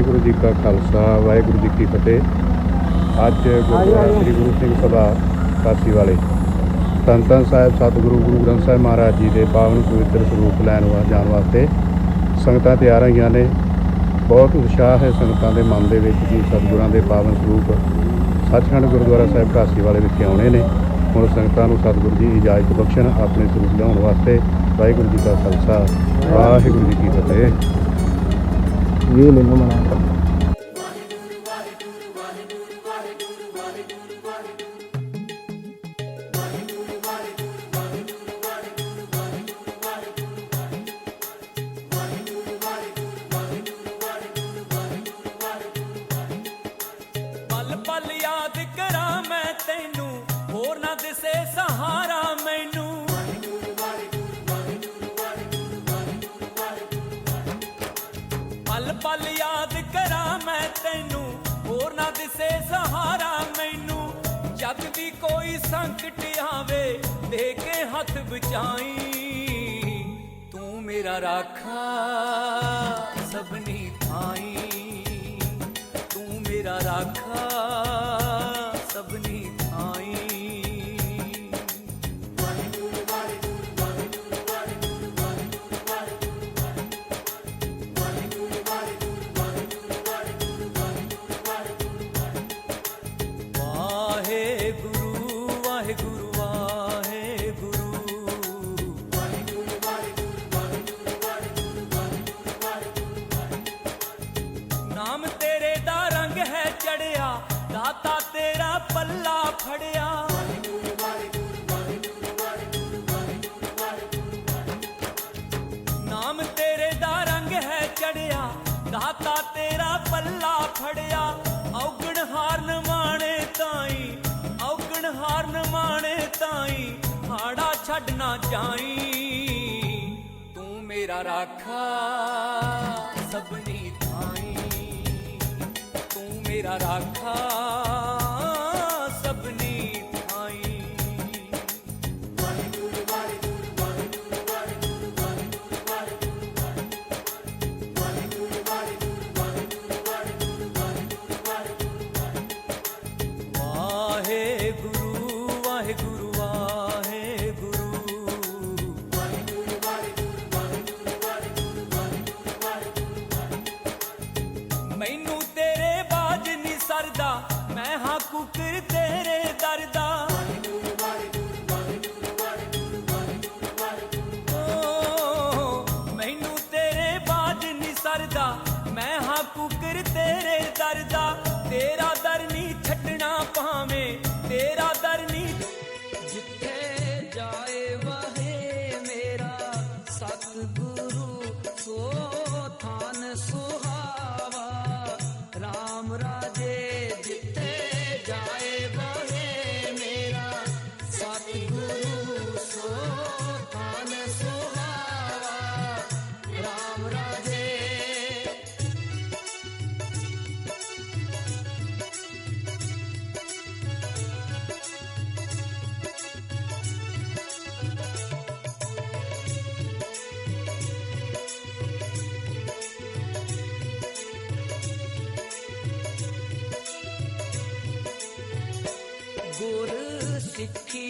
ਵਾਹਿਗੁਰੂ ਜੀ ਕਾ ਖਾਲਸਾ, ਵਾਹਿਗੁਰੂ ਜੀ ਕੀ ਫਤਿਹ। ਅੱਜ ਗੁਰਦੁਆਰਾ ਸ੍ਰੀ ਗੁਰੂ ਸਿੰਘ ਸਭਾ ਕਾਸੀ ਵਾਲੇ। ਧੰਨ ਧੰਨ ਸਾਹਿਬ, ਸਤਿਗੁਰੂ ਗੁਰੂ ਗ੍ਰੰਥ ਸਾਹਿਬ ਮਹਾਰਾਜ ਜੀ ਦੇ ਪਾਵਨ ਪਵਿੱਤਰ ਸਰੂਪ ਲੈਣ ਵਾ, ਜਾਣ ਵਾਸਤੇ। ਸੰਗਤਾਂ ਤਿਆਰ ਹੋਈਆਂ ਨੇ। ਬਹੁਤ ਉਤਸ਼ਾਹ ਹੈ ਸੰਗਤਾਂ ਦੇ ਮਨ ਦੇ ਵਿੱਚ ਕਿ ਸਤਿਗੁਰਾਂ ਦੇ ਪਾਵਨ ਸਰੂਪ ਸੱਚਖੰਡ ਗੁਰਦੁਆਰਾ ਸਾਹਿਬ ਕਾਸੀ ਵਾਲੇ ਵਿਖੇ ਆਉਣੇ ਨੇ। ਹੁਣ ਸੰਗਤਾਂ ਨੂੰ ਸਤਿਗੁਰੂ ਜੀ ਇਜਾਜ਼ਤ ਬਖਸ਼ਣ, ਆਪਣੇ ਸਰੂਪ ਲਿਆਉਣ ਵਾਸਤੇ ਵਾਹਿਗੁਰੂ ਜੀ ਕਾ ਖਾਲਸਾ, ਵਾਹਿਗੁਰੂ ਜੀ ਕੀ ਫਤਿਹ। ਇਹ ਮੈਨੂੰ ਮਨਾ ਪਲ ਪਲ ਯਾਦ ਕਰਾਂ ਮੈਂ ਤੈਨੂੰ ਹੋਰ ਨਾ ਦਿਸੇ ਕੋਈ ਵੇ ਦੇ ਕੇ ਹੱਥ ਬਚਾਈ। ਤੂੰ ਮੇਰਾ ਰਾਖਾ। ਫੜਿਆ ਔਗਣ ਹਾਰਨ ਮਾਣੇ ਤਾਈ, ਔਗਣ ਹਾਰਨ ਮਾਣੇ ਤਾਈ, ਹਾੜਾ ਛੱਡ ਨਾ ਜਾਈ ਤੂੰ ਮੇਰਾ ਰਾਖਾ ਸਭਨੀ ਥਾਈ, ਤੂੰ ਮੇਰਾ ਰਾਖਾ ਸਤਿਗੁਰੂ ਸੋ சிக்கி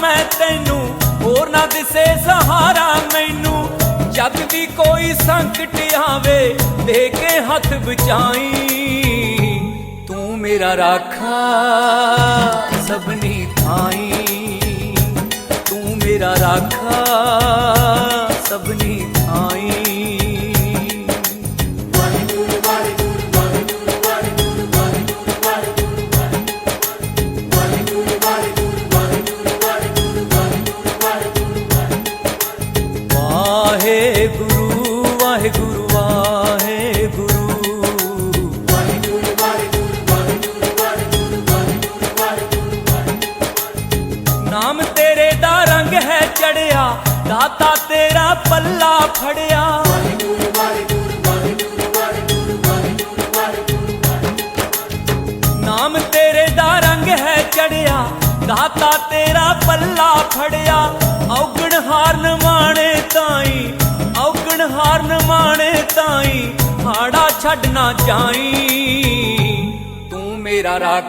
ਮੈਂ ਤੈਨੂੰ, ਹੋਰ ਨਾ ਦਿਸੇ ਸਹਾਰਾ ਮੈਨੂੰ। ਜਦ ਵੀ ਕੋਈ ਸੰਕਟ ਆਵੇ, ਦੇ ਕੇ ਹੱਥ ਬਚਾਈ। ਤੂੰ ਮੇਰਾ ਰਾਖਾ, ਸਭਨੀ ਥਾਈ। ਤੂੰ ਮੇਰਾ ਰਾਖਾ, ਸਭਨੀ ਥਾਈ। ਦਾਤਾ ਤੇਰਾ ਪੱਲਾ ਫੜਿਆ। ਨਾਮ ਤੇਰੇ ਦਾ ਰੰਗ ਹੈ ਚੜਿਆ, ਦਾਤਾ ਤੇਰਾ ਪੱਲਾ ਫੜਿਆ। ਔਗਣ ਹਾਰਨ ਮਾਣੇ ਤਾਈ, ਔਗਣ ਹਾਰਨ ਮਾਣੇ ਤਾਈ, ਹਾੜਾ ਛੱਡ ਨਾ ਜਾਈ ਤੂੰ ਮੇਰਾ ਰਾਖ